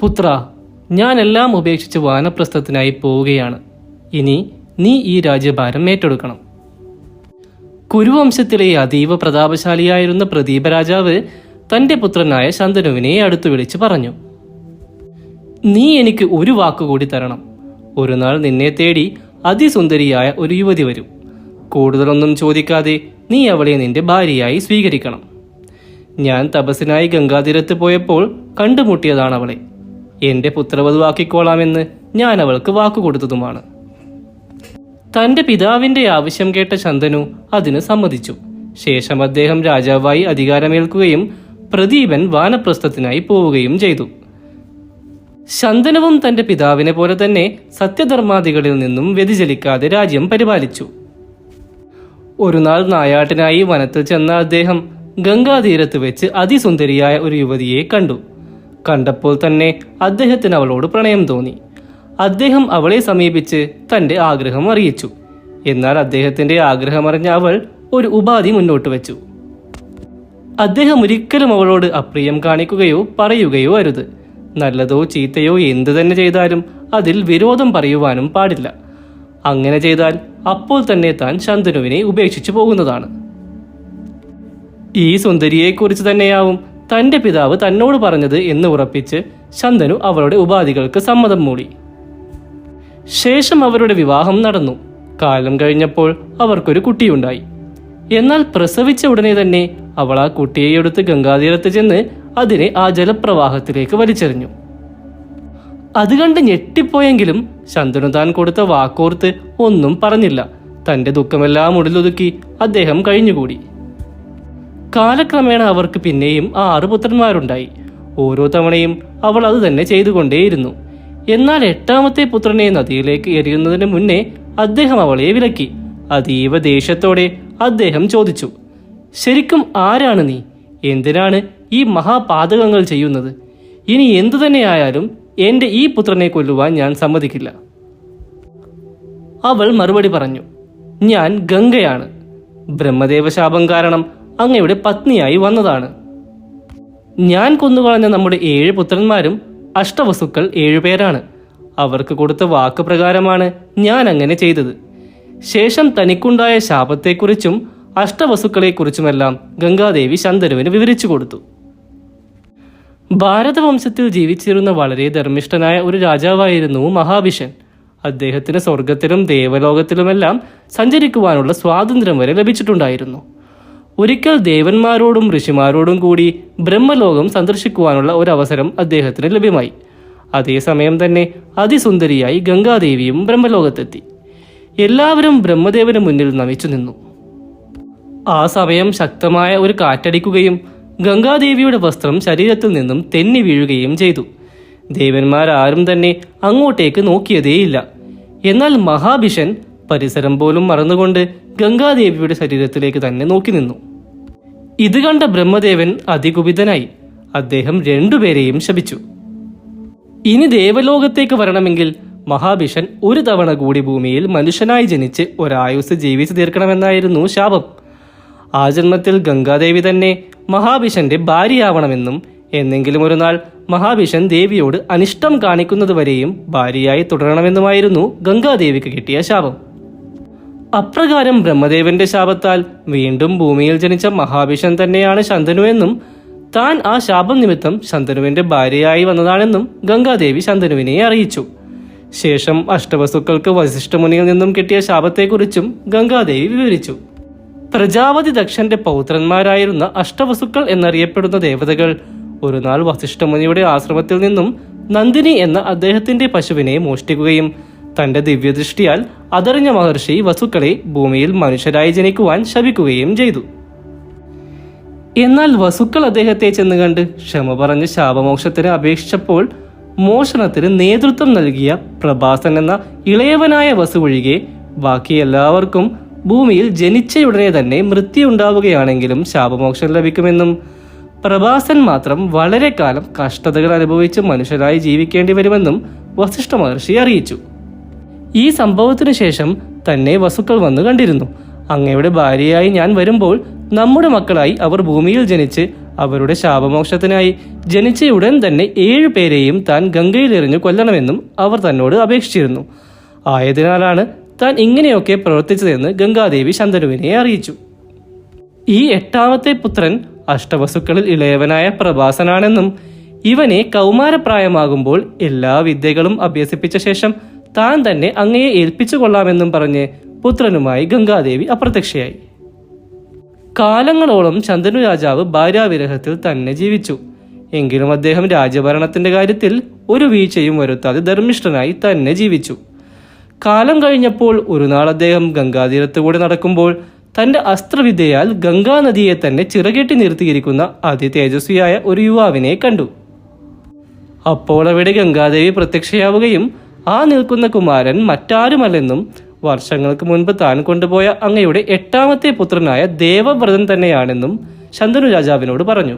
പുത്ര ഞാൻ എല്ലാം ഉപേക്ഷിച്ച് വാനപ്രസ്ഥത്തിനായി പോവുകയാണ്. ഇനി നീ ഈ രാജ്യഭാരം ഏറ്റെടുക്കണം. കുരുവംശത്തിലെ അതീവ പ്രതാപശാലിയായിരുന്ന പ്രദീപ രാജാവ് തന്റെ പുത്രനായ ശന്തനുവിനെ അടുത്തു വിളിച്ച് പറഞ്ഞു നീ എനിക്ക് ഒരു വാക്കുകൂടി തരണം. ഒരു നാൾ നിന്നെ തേടി അതിസുന്ദരിയായ ഒരു യുവതി വരും. കൂടുതലൊന്നും ചോദിക്കാതെ നീ അവളെ നിന്റെ ഭാര്യയായി സ്വീകരിക്കണം. ഞാൻ തപസ്സിനായി ഗംഗാതീരത്ത് പോയപ്പോൾ കണ്ടുമുട്ടിയതാണ് അവളെ എന്റെ പുത്രവധുവാക്കിക്കോളാമെന്ന് ഞാൻ അവൾക്ക് വാക്കുകൊടുത്തതുമാണ്. തന്റെ പിതാവിന്റെ ആവശ്യം കേട്ട ശന്തനു അതിന് സമ്മതിച്ചു. ശേഷം അദ്ദേഹം രാജാവായി അധികാരമേൽക്കുകയും പ്രദീപൻ വാനപ്രസ്ഥത്തിനായി പോവുകയും ചെയ്തു. ശന്തനവും തന്റെ പിതാവിനെ പോലെ തന്നെ സത്യധർമാദികളിൽ നിന്നും വ്യതിചലിക്കാതെ രാജ്യം പരിപാലിച്ചു. ഒരു നാൾ നായാട്ടിനായി വനത്തിൽ ചെന്ന അദ്ദേഹം ഗംഗാതീരത്ത് വെച്ച് അതിസുന്ദരിയായ ഒരു യുവതിയെ കണ്ടു. കണ്ടപ്പോൾ തന്നെ അദ്ദേഹത്തിന് അവളോട് പ്രണയം തോന്നി. അദ്ദേഹം അവളെ സമീപിച്ച് തന്റെ ആഗ്രഹം അറിയിച്ചു. എന്നാൽ അദ്ദേഹത്തിന്റെ ആഗ്രഹമറിഞ്ഞ അവൾ ഒരു ഉപാധി മുന്നോട്ട് വെച്ചു. അദ്ദേഹം ഒരിക്കലും അവളോട് അപ്രിയം കാണിക്കുകയോ പറയുകയോ അരുത്. നല്ലതോ ചീത്തയോ എന്തു തന്നെ ചെയ്താലും അതിൽ വിരോധം പറയുവാനും പാടില്ല. അങ്ങനെ ചെയ്താൽ അപ്പോൾ തന്നെ താൻ ശന്തനുവിനെ ഉപേക്ഷിച്ചു പോകുന്നതാണ്. ഈ സുന്ദരിയെക്കുറിച്ച് തന്നെയാവും തന്റെ പിതാവ് തന്നോട് പറഞ്ഞത് എന്ന് ഉറപ്പിച്ച് ശന്തനു അവളുടെ ഉപാധികൾക്ക് സമ്മതം മൂടി. ശേഷം അവരുടെ വിവാഹം നടന്നു. കാലം കഴിഞ്ഞപ്പോൾ അവർക്കൊരു കുട്ടിയുണ്ടായി. എന്നാൽ പ്രസവിച്ച ഉടനെ തന്നെ അവൾ ആ കുട്ടിയെ എടുത്ത് ഗംഗാതീരത്ത് ചെന്ന് അതിനെ ആ ജലപ്രവാഹത്തിലേക്ക് വലിച്ചെറിഞ്ഞു. അത് കണ്ട് ഞെട്ടിപ്പോയെങ്കിലും ശന്തനു താൻ കൊടുത്ത വാക്കോർത്ത് ഒന്നും പറഞ്ഞില്ല. തന്റെ ദുഃഖമെല്ലാം ഉടലൊതുക്കി അദ്ദേഹം കഴിഞ്ഞുകൂടി. കാലക്രമേണ അവർക്ക് പിന്നെയും ആറ് പുത്രന്മാരുണ്ടായി. ഓരോ തവണയും അവൾ അത് തന്നെ ചെയ്തുകൊണ്ടേയിരുന്നു. എന്നാൽ എട്ടാമത്തെ പുത്രനെ നദിയിലേക്ക് എറിയുന്നതിന് മുന്നേ അദ്ദേഹം അവളെ വിലക്കി. അതീവ ദേഷ്യത്തോടെ അദ്ദേഹം ചോദിച്ചു ശരിക്കും ആരാണ് നീ? എന്തിനാണ് ഈ മഹാപാതകങ്ങൾ ചെയ്യുന്നത്? ഇനി എന്തു തന്നെയായാലും എന്റെ ഈ പുത്രനെ കൊല്ലുവാൻ ഞാൻ സമ്മതിക്കില്ല. അവൾ മറുപടി പറഞ്ഞു ഞാൻ ഗംഗയാണ്. ബ്രഹ്മദേവ ശാപം കാരണം അങ്ങയുടെ പത്നിയായി വന്നതാണ്. ഞാൻ കൊന്നുകളഞ്ഞ നമ്മുടെ ഏഴ് പുത്രന്മാരും അഷ്ടവസുക്കൾ ഏഴുപേരാണ് അവർക്ക് കൊടുത്ത വാക്ക് പ്രകാരമാണ് ഞാൻ അങ്ങനെ ചെയ്തത്. ശേഷം തനിക്കുണ്ടായ ശാപത്തെക്കുറിച്ചും അഷ്ടവസുക്കളെക്കുറിച്ചുമെല്ലാം ഗംഗാദേവി ശന്തനുവിന് വിവരിച്ചു കൊടുത്തു. ഭാരതവംശത്തിൽ ജീവിച്ചിരുന്ന വളരെ ധർമ്മിഷ്ഠനായ ഒരു രാജാവായിരുന്നു മഹാഭിഷൻ. അദ്ദേഹത്തിന് സ്വർഗത്തിലും ദേവലോകത്തിലുമെല്ലാം സഞ്ചരിക്കുവാനുള്ള സ്വാതന്ത്ര്യം വരെ ലഭിച്ചിട്ടുണ്ടായിരുന്നു. ഒരിക്കൽ ദേവന്മാരോടും ഋഷിമാരോടും കൂടി ബ്രഹ്മലോകം സന്ദർശിക്കുവാനുള്ള ഒരു അവസരം അദ്ദേഹത്തിന് ലഭ്യമായി. അതേസമയം തന്നെ അതിസുന്ദരിയായി ഗംഗാദേവിയും ബ്രഹ്മലോകത്തെത്തി. എല്ലാവരും ബ്രഹ്മദേവന് മുന്നിൽ നമിച്ചു നിന്നു. ആ സമയം ശക്തമായ ഒരു കാറ്റടിക്കുകയും ഗംഗാദേവിയുടെ വസ്ത്രം ശരീരത്തിൽ നിന്നും തെന്നി വീഴുകയും ചെയ്തു. ദേവന്മാരാരും തന്നെ അങ്ങോട്ടേക്ക് നോക്കിയതേയില്ല. എന്നാൽ മഹാഭിഷൻ പരിസരം പോലും മറന്നുകൊണ്ട് ഗംഗാദേവിയുടെ ശരീരത്തിലേക്ക് തന്നെ നോക്കി നിന്നു. ഇത് കണ്ട ബ്രഹ്മദേവൻ അതികുപിതനായി. അദ്ദേഹം രണ്ടുപേരെയും ശപിച്ചു. ഇനി ദേവലോകത്തേക്ക് വരണമെങ്കിൽ മഹാഭിഷൻ ഒരു തവണ കൂടി ഭൂമിയിൽ മനുഷ്യനായി ജനിച്ച് ഒരായുസ് ജീവിച്ചു തീർക്കണമെന്നായിരുന്നു ശാപം. ആ ജന്മത്തിൽ ഗംഗാദേവി തന്നെ മഹാഭിഷന്റെ ഭാര്യയാവണമെന്നും എന്നെങ്കിലും ഒരു നാൾ മഹാഭിഷൻ ദേവിയോട് അനിഷ്ടം കാണിക്കുന്നതുവരെയും ഭാര്യയായി തുടരണമെന്നുമായിരുന്നു ഗംഗാദേവിക്ക് കിട്ടിയ ശാപം. അപ്രകാരം ബ്രഹ്മദേവന്റെ ശാപത്താൽ വീണ്ടും ഭൂമിയിൽ ജനിച്ച മഹാഭിഷൻ തന്നെയാണ് ശന്തനു എന്നും താൻ ആ ശാപം നിമിത്തം ശന്തനുവിന്റെ ഭാര്യയായി വന്നതാണെന്നും ഗംഗാദേവി ശന്തനുവിനെ അറിയിച്ചു. ശേഷം അഷ്ടവസ്തുക്കൾക്ക് വസിഷ്ഠമുനിയിൽ നിന്നും കിട്ടിയ ശാപത്തെക്കുറിച്ചും ഗംഗാദേവി വിവരിച്ചു. പ്രജാപതി ദക്ഷന്റെ പൗത്രന്മാരായിരുന്ന അഷ്ടവസുക്കൾ എന്നറിയപ്പെടുന്ന ദേവതകൾ ഒരു നാൾ വസിഷ്ഠമുനിയുടെ ആശ്രമത്തിൽ നിന്നും നന്ദിനി എന്ന അദ്ദേഹത്തിന്റെ പശുവിനെ മോഷ്ടിക്കുകയും തന്റെ ദിവ്യദൃഷ്ടിയാൽ അതറിഞ്ഞ മഹർഷി വസുക്കളെ ഭൂമിയിൽ മനുഷ്യരായി ജനിക്കുവാൻ ശപിക്കുകയും ചെയ്തു. എന്നാൽ വസുക്കൾ അദ്ദേഹത്തെ ചെന്ന് കണ്ട് ക്ഷമ പറഞ്ഞ് ശാപമോക്ഷത്തിന് അപേക്ഷിച്ചപ്പോൾ മോഷണത്തിന് നേതൃത്വം നൽകിയ പ്രഭാസൻ എന്ന ഇളയവനായ വസു ഒഴികെ ബാക്കി എല്ലാവർക്കും ഭൂമിയിൽ ജനിച്ചയുടനെ തന്നെ മൃത്യു ഉണ്ടാവുകയാണെങ്കിലും ശാപമോക്ഷം ലഭിക്കുമെന്നും പ്രഭാസൻ മാത്രം വളരെ കാലം കഷ്ടതകൾ അനുഭവിച്ച് മനുഷ്യരായി ജീവിക്കേണ്ടി വരുമെന്നും വസിഷ്ഠ മഹർഷി അറിയിച്ചു. ഈ സംഭവത്തിനു ശേഷം തന്നെ വസുക്കൾ വന്നു കണ്ടിരുന്നു. അങ്ങയുടെ ഭാര്യയായി ഞാൻ വരുമ്പോൾ നമ്മുടെ മക്കളായി അവർ ഭൂമിയിൽ ജനിച്ച് അവരുടെ ശാപമോക്ഷത്തിനായി ജനിച്ച ഉടൻ തന്നെ ഏഴു പേരെയും താൻ ഗംഗയിൽ എറിഞ്ഞു കൊല്ലണമെന്നും അവർ തന്നോട് അപേക്ഷിച്ചിരുന്നു. ആയതിനാലാണ് താൻ ഇങ്ങനെയൊക്കെ പ്രവർത്തിച്ചതെന്ന് ഗംഗാദേവി ശന്തനുവിനെ അറിയിച്ചു. ഈ എട്ടാമത്തെ പുത്രൻ അഷ്ടവസുക്കളിൽ ഇളയവനായ പ്രഭാസനാണെന്നും ഇവനെ കൗമാരപ്രായമാകുമ്പോൾ എല്ലാ വിദ്യകളും അഭ്യസിപ്പിച്ച ശേഷം താൻ തന്നെ അങ്ങയെ ഏൽപ്പിച്ചു കൊള്ളാമെന്നും പറഞ്ഞ് പുത്രനുമായി ഗംഗാദേവി അപ്രത്യക്ഷയായി. കാലങ്ങളോളം ചന്ദനു രാജാവ് ഭാര്യാവിരഹത്തിൽ തന്നെ ജീവിച്ചു. എങ്കിലും അദ്ദേഹം രാജഭരണത്തിന്റെ കാര്യത്തിൽ ഒരു വീഴ്ചയും വരുത്താതെ ധർമ്മിഷ്ഠനായി തന്നെ ജീവിച്ചു. കാലം കഴിഞ്ഞപ്പോൾ ഒരു നാൾ അദ്ദേഹം ഗംഗാതീരത്തുകൂടെ നടക്കുമ്പോൾ തന്റെ അസ്ത്രവിദ്യയാൽ ഗംഗാനദിയെ തന്നെ ചിറകെട്ടി നിർത്തിയിരിക്കുന്ന അതിതേജസ്വിയായ ഒരു യുവാവിനെ കണ്ടു. അപ്പോൾ അവിടെ ഗംഗാദേവി പ്രത്യക്ഷയാവുകയും ആ നിൽക്കുന്ന കുമാരൻ മറ്റാരുമല്ലെന്നും വർഷങ്ങൾക്ക് മുൻപ് താൻ കൊണ്ടുപോയ അങ്ങയുടെ എട്ടാമത്തെ പുത്രനായ ദേവവ്രതൻ തന്നെയാണെന്നും ശന്തനു രാജാവിനോട് പറഞ്ഞു.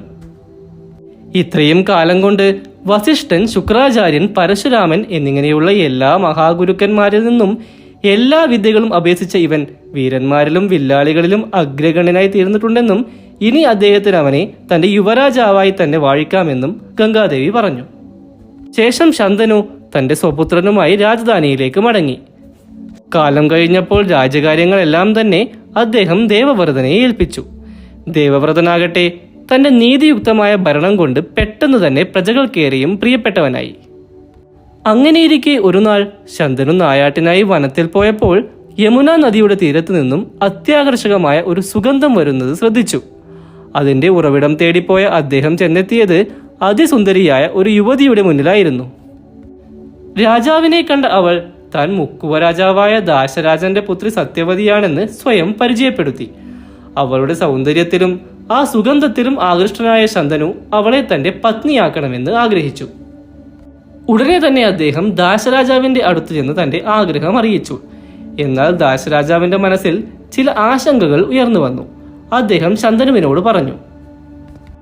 ഇത്രയും കാലം കൊണ്ട് വസിഷ്ഠൻ ശുക്രാചാര്യൻ പരശുരാമൻ എന്നിങ്ങനെയുള്ള എല്ലാ മഹാഗുരുക്കന്മാരിൽ നിന്നും എല്ലാ വിദ്യകളും അഭ്യസിച്ച ഇവൻ വീരന്മാരിലും വില്ലാളികളിലും അഗ്രഗണ്യനായി തീർന്നിട്ടുണ്ടെന്നും ഇനി അദ്ദേഹത്തിന് അവനെ തന്റെ യുവരാജാവായി തന്നെ വാഴിക്കാമെന്നും ഗംഗാദേവി പറഞ്ഞു. ശേഷം ശന്തനു തന്റെ സ്വപുത്രനുമായി രാജധാനിയിലേക്ക് മടങ്ങി. കാലം കഴിഞ്ഞപ്പോൾ രാജകാര്യങ്ങളെല്ലാം തന്നെ അദ്ദേഹം ദേവവ്രതനെ ഏൽപ്പിച്ചു. ദേവവ്രതനാകട്ടെ തന്റെ നീതിയുക്തമായ ഭരണം കൊണ്ട് പെട്ടെന്ന് തന്നെ പ്രജകൾക്കേറെയും പ്രിയപ്പെട്ടവനായി. അങ്ങനെയിരിക്കെ ഒരു നാൾ ശന്തനു നായാട്ടിനായി വനത്തിൽ പോയപ്പോൾ യമുന നദിയുടെ തീരത്ത് നിന്നും അത്യാകർഷകമായ ഒരു സുഗന്ധം വരുന്നത് ശ്രദ്ധിച്ചു. അതിന്റെ ഉറവിടം തേടിപ്പോയ അദ്ദേഹം ചെന്നെത്തിയത് അതിസുന്ദരിയായ ഒരു യുവതിയുടെ മുന്നിലായിരുന്നു. രാജാവിനെ കണ്ട അവൾ താൻ മുക്കുവ രാജാവായ ദാശരാജന്റെ പുത്രി സത്യവതിയാണെന്ന് സ്വയം പരിചയപ്പെടുത്തി. അവളുടെ സൗന്ദര്യത്തിലും ആ സുഗന്ധത്തിലും ആകൃഷ്ടനായ ശന്തനു അവളെ തന്റെ പത്നിയാക്കണമെന്ന് ആഗ്രഹിച്ചു. ഉടനെ തന്നെ അദ്ദേഹം ദാശരാജാവിന്റെ അടുത്ത് ചെന്ന് തന്റെ ആഗ്രഹം അറിയിച്ചു. എന്നാൽ ദാശരാജാവിന്റെ മനസ്സിൽ ചില ആശങ്കകൾ ഉയർന്നു വന്നു. അദ്ദേഹം ശന്തനുവിനോട് പറഞ്ഞു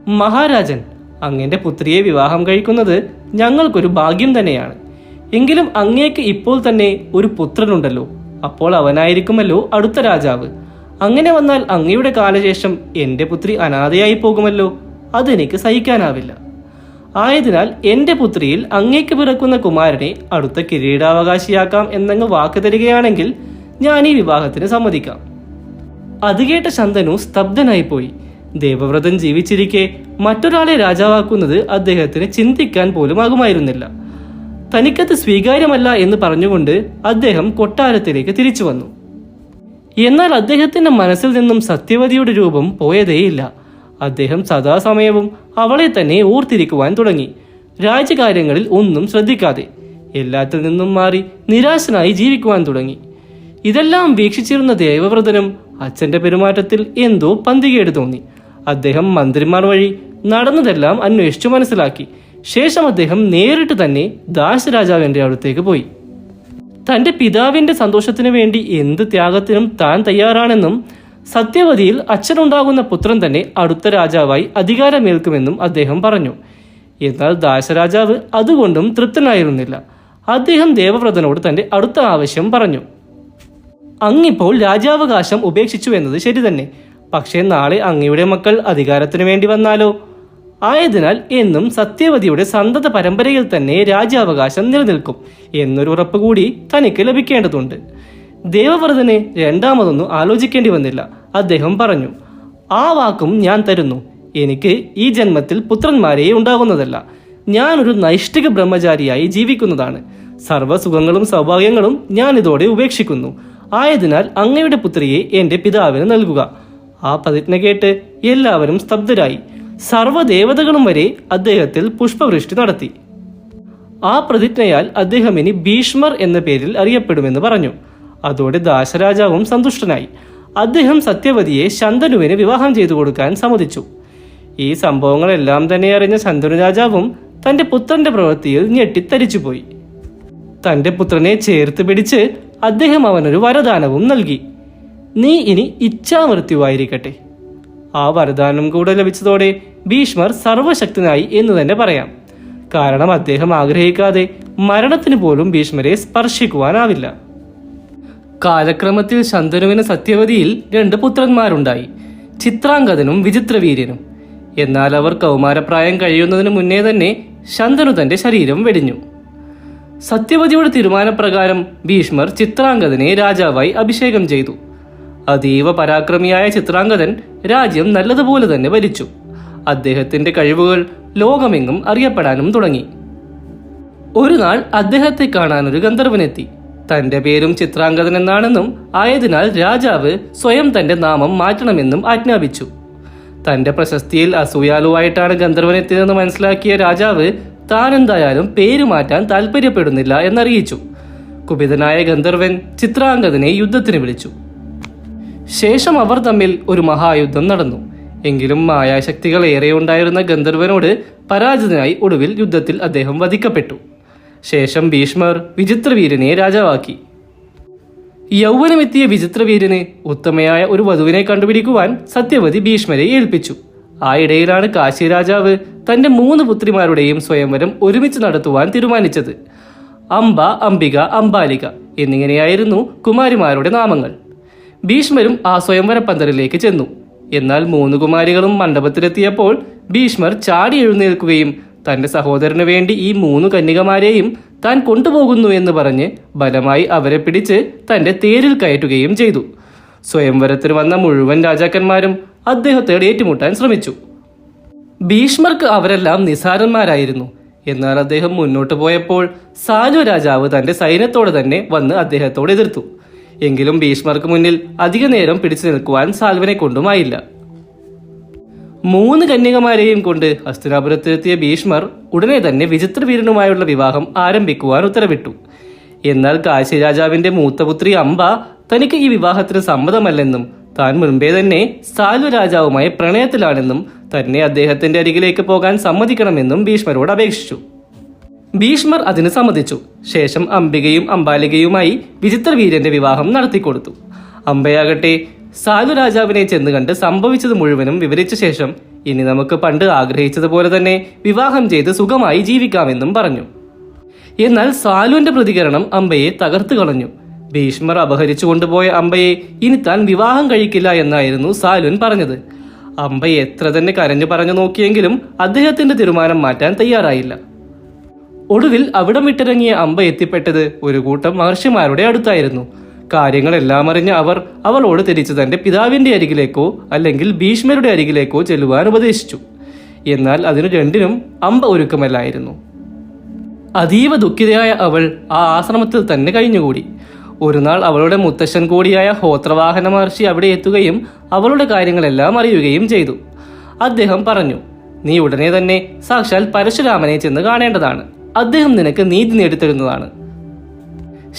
മഹാരാജൻ അങ്ങന്റെ പുത്രിയെ വിവാഹം കഴിക്കുന്നത് ഞങ്ങൾക്കൊരു ഭാഗ്യം തന്നെയാണ്. എങ്കിലും അങ്ങേക്ക് ഇപ്പോൾ തന്നെ ഒരു പുത്രനുണ്ടല്ലോ. അപ്പോൾ അവനായിരിക്കുമല്ലോ അടുത്ത രാജാവ്. അങ്ങനെ വന്നാൽ അങ്ങയുടെ കാലശേഷം എന്റെ പുത്രി അനാഥയായി പോകുമല്ലോ. അതെനിക്ക് സഹിക്കാനാവില്ല. ആയതിനാൽ എന്റെ പുത്രിയിൽ അങ്ങേക്ക് പിറക്കുന്ന കുമാരനെ അടുത്ത കിരീടാവകാശിയാക്കാം എന്നങ്ങ് വാക്ക് തരികയാണെങ്കിൽ ഞാൻ ഈ വിവാഹത്തിന് സമ്മതിക്കാം. അത് കേട്ട ശന്തനു സ്തബ്ധനായിപ്പോയി ദേവവ്രതൻ ജീവിച്ചിരിക്കെ മറ്റൊരാളെ രാജാവാക്കുന്നത് അദ്ദേഹത്തിന് ചിന്തിക്കാൻ പോലും ആകുമായിരുന്നില്ല തനിക്കത് സ്വീകാര്യമല്ല എന്ന് പറഞ്ഞുകൊണ്ട് അദ്ദേഹം കൊട്ടാരത്തിലേക്ക് തിരിച്ചു വന്നു. എന്നാൽ അദ്ദേഹത്തിന്റെ മനസ്സിൽ നിന്നും സത്യവതിയുടെ രൂപം പോയതേയില്ല. അദ്ദേഹം സദാസമയവും അവളെ തന്നെ ഓർത്തിരിക്കുവാൻ തുടങ്ങി. രാജ്യകാര്യങ്ങളിൽ ഒന്നും ശ്രദ്ധിക്കാതെ എല്ലാത്തിൽ നിന്നും മാറി നിരാശനായി ജീവിക്കുവാൻ തുടങ്ങി. ഇതെല്ലാം വീക്ഷിച്ചിരുന്ന ദേവവ്രതനും അച്ഛന്റെ പെരുമാറ്റത്തിൽ എന്തോ പന്തികേട് തോന്നി. അദ്ദേഹം മന്ത്രിമാർ വഴി നടന്നതെല്ലാം അന്വേഷിച്ചു മനസ്സിലാക്കി. ശേഷം അദ്ദേഹം നേരിട്ട് തന്നെ ദാസരാജാവിന്റെ അടുത്തേക്ക് പോയി. തന്റെ പിതാവിന്റെ സന്തോഷത്തിനു വേണ്ടി എന്ത് ത്യാഗത്തിനും താൻ തയ്യാറാണെന്നും സത്യവതിയിൽ അച്ഛനുണ്ടാകുന്ന പുത്രൻ തന്നെ അടുത്ത രാജാവായി അധികാരമേൽക്കുമെന്നും അദ്ദേഹം പറഞ്ഞു. എന്നാൽ ദാശരാജാവ് അതുകൊണ്ടും തൃപ്തനായിരുന്നില്ല. അദ്ദേഹം ദേവവ്രതനോട് തന്റെ അടുത്ത ആവശ്യം പറഞ്ഞു. അങ്ങിപ്പോൾ രാജാവകാശം ഉപേക്ഷിച്ചു എന്നത് ശരി തന്നെ. പക്ഷേ നാളെ അങ്ങയുടെ മക്കൾ അധികാരത്തിനു വേണ്ടി വന്നാലോ? ആയതിനാൽ എന്നും സത്യവതിയുടെ സന്തത പരമ്പരയിൽ തന്നെ രാജ്യാവകാശം നിലനിൽക്കും എന്നൊരു ഉറപ്പ് കൂടി തനിക്ക് ലഭിക്കേണ്ടതുണ്ട്. ദേവവ്രതനെ രണ്ടാമതൊന്നും ആലോചിക്കേണ്ടി വന്നില്ല അദ്ദേഹം പറഞ്ഞു ആ വാക്കും ഞാൻ തരുന്നു. എനിക്ക് ഈ ജന്മത്തിൽ പുത്രന്മാരെ ഉണ്ടാകുന്നതല്ല ഞാനൊരു നൈഷ്ഠിക ബ്രഹ്മചാരിയായി ജീവിക്കുന്നതാണ്. സർവസുഖങ്ങളും സൗഭാഗ്യങ്ങളും ഞാൻ ഇതോടെ ഉപേക്ഷിക്കുന്നു. ആയതിനാൽ അങ്ങയുടെ പുത്രിയെ എന്റെ പിതാവിന് നൽകുക. ആ പ്രതിജ്ഞ കേട്ട് എല്ലാവരും സ്തബ്ധരായി. സർവദേവതകളും വരെ അദ്ദേഹത്തിൽ പുഷ്പവൃഷ്ടി നടത്തി. ആ പ്രതിജ്ഞയാൽ അദ്ദേഹം ഇനി ഭീഷ്മർ എന്ന പേരിൽ അറിയപ്പെടുമെന്ന് പറഞ്ഞു. അതോടെ ദാശരാജാവും സന്തുഷ്ടനായി. അദ്ദേഹം സത്യവതിയെ ശന്തനുവിന് വിവാഹം ചെയ്തു കൊടുക്കാൻ സമ്മതിച്ചു. ഈ സംഭവങ്ങളെല്ലാം തന്നെ അറിഞ്ഞ ശന്തനു രാജാവും തന്റെ പുത്രന്റെ പ്രവൃത്തിയിൽ ഞെട്ടിത്തരിച്ചുപോയി തന്റെ പുത്രനെ ചേർത്ത് പിടിച്ച് അദ്ദേഹം അവനൊരു വരദാനവും നൽകി. നീ ഇനി ഇച്ഛാമൃത്യുവായിരിക്കട്ടെ. ആ വരദാനം കൂടെ ലഭിച്ചതോടെ ഭീഷ്മർ സർവശക്തനായി എന്ന് തന്നെ പറയാം. കാരണം അദ്ദേഹം ആഗ്രഹിക്കാതെ മരണത്തിന് പോലും ഭീഷ്മരെ സ്പർശിക്കുവാനാവില്ല. കാലക്രമത്തിൽ ശന്തനുവിന് സത്യവതിയിൽ രണ്ട് പുത്രന്മാരുണ്ടായി. ചിത്രാംഗതനും വിചിത്രവീര്യനും. എന്നാൽ അവർ കൗമാരപ്രായം കഴിയുന്നതിന് മുന്നേ തന്നെ ശന്തനു തന്റെ ശരീരം വെടിഞ്ഞു. സത്യവതിയുടെ തീരുമാനപ്രകാരം ഭീഷ്മർ ചിത്രാംഗതനെ രാജാവായി അഭിഷേകം ചെയ്തു. അതീവ പരാക്രമിയായ ചിത്രാംഗതൻ രാജ്യം നല്ലതുപോലെ തന്നെ ഭരിച്ചു. അദ്ദേഹത്തിന്റെ കഴിവുകൾ ലോകമെങ്ങും അറിയപ്പെടാനും തുടങ്ങി. ഒരു നാൾ അദ്ദേഹത്തെ കാണാൻ ഒരു ഗന്ധർവനെത്തി. തന്റെ പേരും ചിത്രാംഗതൻ എന്നാണെന്നും ആയതിനാൽ രാജാവ് സ്വയം തന്റെ നാമം മാറ്റണമെന്നും ആജ്ഞാപിച്ചു. തന്റെ പ്രശസ്തിയിൽ അസൂയാലുവായിട്ടാണ് ഗന്ധർവൻ എത്തിയതെന്ന് മനസ്സിലാക്കിയ രാജാവ് താൻ എന്തായാലും പേര് മാറ്റാൻ താല്പര്യപ്പെടുന്നില്ല എന്നറിയിച്ചു. കുപിതനായ ഗന്ധർവൻ ചിത്രാംഗതനെ യുദ്ധത്തിന് വിളിച്ചു. ശേഷം അവർ തമ്മിൽ ഒരു മഹായുദ്ധം നടന്നു. എങ്കിലും മായാശക്തികൾ ഏറെ ഉണ്ടായിരുന്ന ഗന്ധർവനോട് പരാജിതനായി ഒടുവിൽ യുദ്ധത്തിൽ അദ്ദേഹം വധിക്കപ്പെട്ടു. ശേഷം ഭീഷ്മർ വിചിത്രവീരനെ രാജാവാക്കി. യൗവനമെത്തിയ വിചിത്രവീരന് ഉത്തമയായ ഒരു വധുവിനെ കണ്ടുപിടിക്കുവാൻ സത്യവതി ഭീഷ്മരെ ഏൽപ്പിച്ചു. ആ ഇടയിലാണ് കാശി രാജാവ് തന്റെ മൂന്ന് പുത്രിമാരുടെയും സ്വയംവരം ഒരുമിച്ച് നടത്തുവാൻ തീരുമാനിച്ചത്. അംബ അംബിക അംബാലിക എന്നിങ്ങനെയായിരുന്നു കുമാരിമാരുടെ നാമങ്ങൾ. ഭീഷ്മരും ആ സ്വയംവര പന്തലിലേക്ക് ചെന്നു. എന്നാൽ മൂന്ന് കുമാരികളും മണ്ഡപത്തിലെത്തിയപ്പോൾ ഭീഷ്മർ ചാടി എഴുന്നേൽക്കുകയും തന്റെ സഹോദരന് വേണ്ടി ഈ മൂന്ന് കന്യകമാരെയും താൻ കൊണ്ടുപോകുന്നു എന്ന് പറഞ്ഞ് ബലമായി അവരെ പിടിച്ച് തന്റെ തേരിൽ കയറ്റുകയും ചെയ്തു. സ്വയംവരത്തിന് വന്ന മുഴുവൻ രാജാക്കന്മാരും അദ്ദേഹത്തോട് ഏറ്റുമുട്ടാൻ ശ്രമിച്ചു. ഭീഷ്മർക്ക് അവരെല്ലാം നിസാരന്മാരായിരുന്നു എന്നാൽ അദ്ദേഹം മുന്നോട്ട് പോയപ്പോൾ സാലു രാജാവ് തന്റെ സൈന്യത്തോടെ തന്നെ വന്ന് അദ്ദേഹത്തോട് എതിർത്തു. എങ്കിലും ഭീഷ്മർക്ക് മുന്നിൽ അധികനേരം പിടിച്ചു നിൽക്കുവാൻ സാൽവനെ കൊണ്ടുമായില്ല. മൂന്ന് കന്യകമാരെയും കൊണ്ട് ഹസ്തിനാപുരത്തെത്തിയ ഭീഷ്മർ ഉടനെ തന്നെ വിചിത്രവീരനുമായുള്ള വിവാഹം ആരംഭിക്കുവാൻ ഉത്തരവിട്ടു. എന്നാൽ കാശി രാജാവിന്റെ മൂത്തപുത്രി അംബ തനിക്ക് ഈ വിവാഹത്തിന് സമ്മതമല്ലെന്നും താൻ മുൻപേ തന്നെ സാൽവ രാജാവുമായി പ്രണയത്തിലാണെന്നും തന്നെ അദ്ദേഹത്തിന്റെ അരികിലേക്ക് പോകാൻ സമ്മതിക്കണമെന്നും ഭീഷ്മരോട് അപേക്ഷിച്ചു. ഭീഷ്മർ അതിന് സമ്മതിച്ചു. ശേഷം അംബികയും അംബാലികയുമായി വിചിത്രവീരന്റെ വിവാഹം നടത്തിക്കൊടുത്തു. അംബയാകട്ടെ സാലു രാജാവിനെ ചെന്ന് കണ്ട് സംഭവിച്ചത് മുഴുവനും വിവരിച്ച ശേഷം ഇനി നമുക്ക് പണ്ട് ആഗ്രഹിച്ചതുപോലെ തന്നെ വിവാഹം ചെയ്ത് സുഖമായി ജീവിക്കാമെന്നും പറഞ്ഞു. എന്നാൽ സാലുവിന്റെ പ്രതികരണം അമ്പയെ തകർത്തു കളഞ്ഞു. ഭീഷ്മർ അപഹരിച്ചു കൊണ്ടുപോയ അമ്പയെ ഇനി താൻ വിവാഹം കഴിക്കില്ല എന്നായിരുന്നു സാലുൻ പറഞ്ഞത്. അമ്പയെ എത്ര തന്നെ കരഞ്ഞു പറഞ്ഞു നോക്കിയെങ്കിലും അദ്ദേഹത്തിന്റെ തീരുമാനം മാറ്റാൻ തയ്യാറായില്ല. ഒടുവിൽ അവിടം വിട്ടിറങ്ങിയ അമ്പ എത്തിപ്പെട്ടത് ഒരു കൂട്ടം മഹർഷിമാരുടെ അടുത്തായിരുന്നു. കാര്യങ്ങളെല്ലാം അറിഞ്ഞ അവർ അവളോട് തിരിച്ച് തന്റെ പിതാവിന്റെ അരികിലേക്കോ അല്ലെങ്കിൽ ഭീഷ്മരുടെ അരികിലേക്കോ ചെല്ലുവാൻ ഉപദേശിച്ചു. എന്നാൽ അതിനു രണ്ടിനും അമ്പ ഒരുക്കമല്ലായിരുന്നു. അതീവ ദുഃഖിതയായ അവൾ ആ ആശ്രമത്തിൽ തന്നെ കഴിഞ്ഞുകൂടി. ഒരു നാൾ അവളുടെ മുത്തശ്ശൻ കൂടിയായ ഹോത്രവാഹന മഹർഷി അവിടെ എത്തുകയും അവളുടെ കാര്യങ്ങളെല്ലാം അറിയുകയും ചെയ്തു. അദ്ദേഹം പറഞ്ഞു നീ ഉടനെ തന്നെ സാക്ഷാൽ പരശുരാമനെ ചെന്ന് കാണേണ്ടതാണ്. അദ്ദേഹം നിനക്ക് നീതി നേടിത്തരുന്നതാണ്.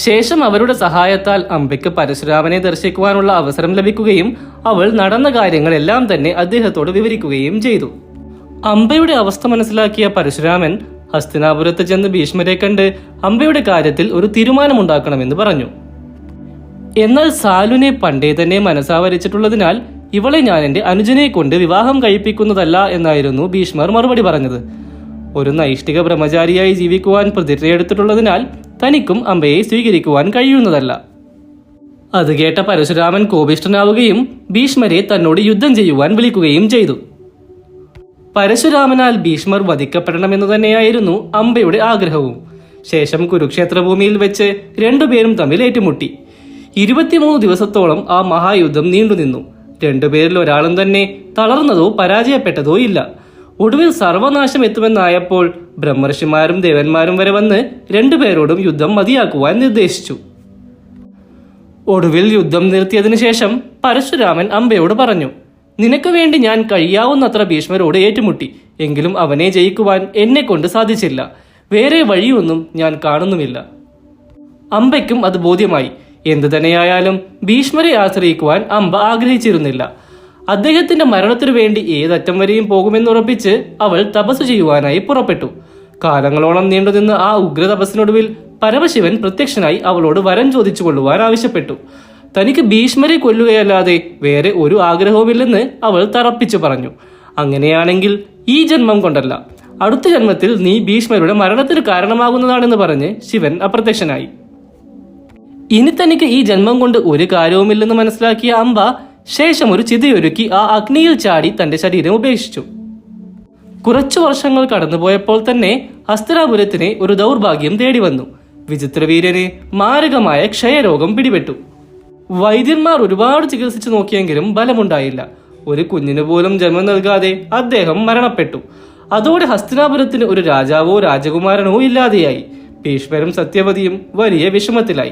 ശേഷം അവരുടെ സഹായത്താൽ അമ്പയ്ക്ക് പരശുരാമനെ ദർശിക്കുവാനുള്ള അവസരം ലഭിക്കുകയും അവൾ നടന്ന കാര്യങ്ങളെല്ലാം തന്നെ അദ്ദേഹത്തോട് വിവരിക്കുകയും ചെയ്തു. അംബയുടെ അവസ്ഥ മനസ്സിലാക്കിയ പരശുരാമൻ ഹസ്തിനാപുരത്ത് ചെന്ന് ഭീഷ്മരെ കണ്ട് അംബയുടെ കാര്യത്തിൽ ഒരു തീരുമാനമുണ്ടാക്കണമെന്ന് പറഞ്ഞു. എന്നാൽ സാലുനെ പണ്ടേ തന്നെ മനസ്സാവരിച്ചിട്ടുള്ളതിനാൽ ഇവളെ ഞാൻ എന്റെ അനുജനെ കൊണ്ട് വിവാഹം കഴിപ്പിക്കുന്നതല്ല എന്നായിരുന്നു ഭീഷ്മർ മറുപടി പറഞ്ഞത്. ഒരു നൈഷ്ഠിക ബ്രഹ്മചാരിയായി ജീവിക്കുവാൻ പ്രതിജ്ഞയെടുത്തിട്ടുള്ളതിനാൽ തനിക്കും അമ്പയെ സ്വീകരിക്കുവാൻ കഴിയുന്നതല്ല. അത് കേട്ട പരശുരാമൻ കോപിഷ്ഠനാവുകയും ഭീഷ്മരെ തന്നോട് യുദ്ധം ചെയ്യുവാൻ വിളിക്കുകയും ചെയ്തു. പരശുരാമനാൽ ഭീഷ്മർ വധിക്കപ്പെടണമെന്ന് തന്നെയായിരുന്നു അമ്പയുടെ ആഗ്രഹവും. ശേഷം കുരുക്ഷേത്ര ഭൂമിയിൽ വെച്ച് രണ്ടുപേരും തമ്മിൽ ഏറ്റുമുട്ടി. ഇരുപത്തിമൂന്ന് ദിവസത്തോളം ആ മഹായുദ്ധം നീണ്ടുനിന്നു. രണ്ടുപേരിൽ ഒരാളും തന്നെ തളർന്നതോ പരാജയപ്പെട്ടതോ ഇല്ല. ഒടുവിൽ സർവനാശം എത്തുമെന്നായപ്പോൾ ബ്രഹ്മർഷിമാരും ദേവന്മാരും വരെ വന്ന് രണ്ടുപേരോടും യുദ്ധം മതിയാക്കുവാൻ നിർദ്ദേശിച്ചു. ഒടുവിൽ യുദ്ധം നിർത്തിയതിനു ശേഷം പരശുരാമൻ അമ്പയോട് പറഞ്ഞു നിനക്ക് വേണ്ടി ഞാൻ കഴിയാവുന്നത്ര ഭീഷ്മരോട് ഏറ്റുമുട്ടി എങ്കിലും അവനെ ജയിക്കുവാൻ എന്നെ കൊണ്ട് സാധിച്ചില്ല. വേറെ വഴിയൊന്നും ഞാൻ കാണുന്നുമില്ല. അമ്പയ്ക്കും അത് ബോധ്യമായി. എന്തു തന്നെയായാലും ഭീഷ്മരെ ആശ്രയിക്കുവാൻ അമ്പ ആഗ്രഹിച്ചിരുന്നില്ല. അദ്ദേഹത്തിന്റെ മരണത്തിനു വേണ്ടി ഏതറ്റം വരെയും പോകുമെന്നുറപ്പിച്ച് അവൾ തപസ് ചെയ്യുവാനായി പുറപ്പെട്ടു. കാലങ്ങളോളം നീണ്ടുനിന്ന ആ ഉഗ്ര തപസ്സിനൊടുവിൽ പരമശിവൻ പ്രത്യക്ഷനായി അവളോട് വരം ചോദിച്ചു കൊള്ളുവാൻ ആവശ്യപ്പെട്ടു. തനിക്ക് ഭീഷ്മരെ കൊല്ലുകയല്ലാതെ വേറെ ഒരു ആഗ്രഹവുമില്ലെന്ന് അവൾ തറപ്പിച്ചു പറഞ്ഞു. അങ്ങനെയാണെങ്കിൽ ഈ ജന്മം കൊണ്ടല്ല. അടുത്ത ജന്മത്തിൽ നീ ഭീഷ്മരുടെ മരണത്തിന് കാരണമാകുന്നതാണെന്ന് പറഞ്ഞ് ശിവൻ അപ്രത്യക്ഷനായി. ഇനി തനിക്ക് ഈ ജന്മം കൊണ്ട് ഒരു കാര്യവുമില്ലെന്ന് മനസ്സിലാക്കിയ അമ്പ ശേഷം ഒരു ചിതയൊരുക്കി ആ അഗ്നിയിൽ ചാടി തന്റെ ശരീരം ഉപേക്ഷിച്ചു. കുറച്ചു വർഷങ്ങൾ കടന്നുപോയപ്പോൾ തന്നെ ഹസ്തിനാപുരത്തിന് ഒരു ദൗർഭാഗ്യം തേടി വന്നു വിചിത്രവീര്യന് മാരകമായ ക്ഷയരോഗം പിടിപെട്ടു. വൈദ്യന്മാർ ഒരുപാട് ചികിത്സിച്ചു നോക്കിയെങ്കിലും ഫലമുണ്ടായില്ല. ഒരു കുഞ്ഞിന് പോലും ജന്മം നൽകാതെ അദ്ദേഹം മരണപ്പെട്ടു. അതോടെ ഹസ്തിനാപുരത്തിന് ഒരു രാജാവോ രാജകുമാരനോ ഇല്ലാതെയായി. ഭീഷ്മരും സത്യവതിയും വലിയ വിഷമത്തിലായി.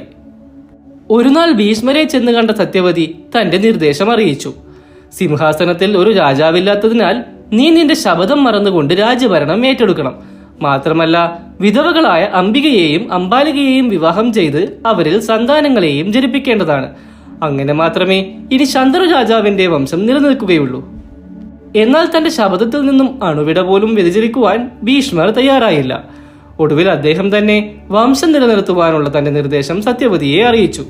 ഒരു നാൾ ഭീഷ്മരെ ചെന്ന് കണ്ട സത്യവതി തന്റെ നിർദ്ദേശം അറിയിച്ചു. സിംഹാസനത്തിൽ ഒരു രാജാവില്ലാത്തതിനാൽ നീ നിന്റെ ശബദം മറന്നുകൊണ്ട് രാജ്യഭരണം ഏറ്റെടുക്കണം. മാത്രമല്ല വിധവകളായ അംബികയെയും അംബാലികയെയും വിവാഹം ചെയ്ത് അവരിൽ സന്താനങ്ങളെയും ജനിപ്പിക്കേണ്ടതാണ്. അങ്ങനെ മാത്രമേ ഇനി ചന്ദ്രരാജാവിന്റെ രാജാവിന്റെ വംശം നിലനിൽക്കുകയുള്ളൂ. എന്നാൽ തന്റെ ശബദത്തിൽ നിന്നും അണുവിട പോലും വ്യതിചരിക്കുവാൻ ഭീഷ്മർ തയ്യാറായില്ല. ഒടുവിൽ അദ്ദേഹം തന്നെ വംശം നിലനിർത്തുവാനുള്ള തന്റെ നിർദ്ദേശം സത്യവതിയെ അറിയിച്ചു.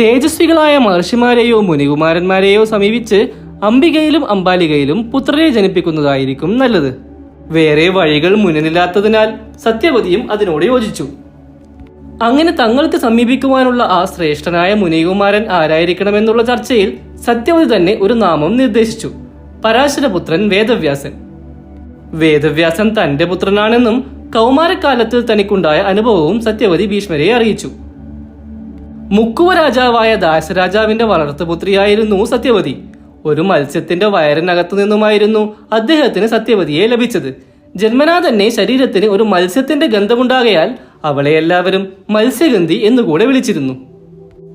തേജസ്വികളായ മഹർഷിമാരെയോ മുനികുമാരന്മാരെയോ സമീപിച്ച് അംബികയിലും അംബാലികയിലും പുത്രരെ ജനിപ്പിക്കുന്നതായിരിക്കും നല്ലത്. വേറെ വഴികൾ മുന്നിലില്ലാത്തതിനാൽ സത്യവതിയും അതിനോട് യോജിച്ചു. അങ്ങനെ തങ്ങൾക്ക് സമീപിക്കുവാനുള്ള ആ ശ്രേഷ്ഠനായ മുനികുമാരൻ ആരായിരിക്കണമെന്നുള്ള ചർച്ചയിൽ സത്യവതി തന്നെ ഒരു നാമം നിർദ്ദേശിച്ചു. പരാശരപുത്രൻ വേദവ്യാസൻ. വേദവ്യാസൻ തന്റെ പുത്രനാണെന്നും കൗമാരക്കാലത്തിൽ തനിക്കുണ്ടായ അനുഭവവും സത്യവതി ഭീഷ്മരെ അറിയിച്ചു. മുക്കുവ രാജാവായ ദാസരാജാവിന്റെ വളർത്തുപുത്രിയായിരുന്നു സത്യവതി. ഒരു മത്സ്യത്തിന്റെ വയറിനകത്തു നിന്നുമായിരുന്നു അദ്ദേഹത്തിന് സത്യവതിയെ ലഭിച്ചത്. ജന്മനാ തന്നെ ശരീരത്തിന് ഒരു മത്സ്യത്തിന്റെ ഗന്ധമുണ്ടാകയാൽ അവളെ എല്ലാവരും മത്സ്യഗന്ധി എന്നുകൂടെ വിളിച്ചിരുന്നു.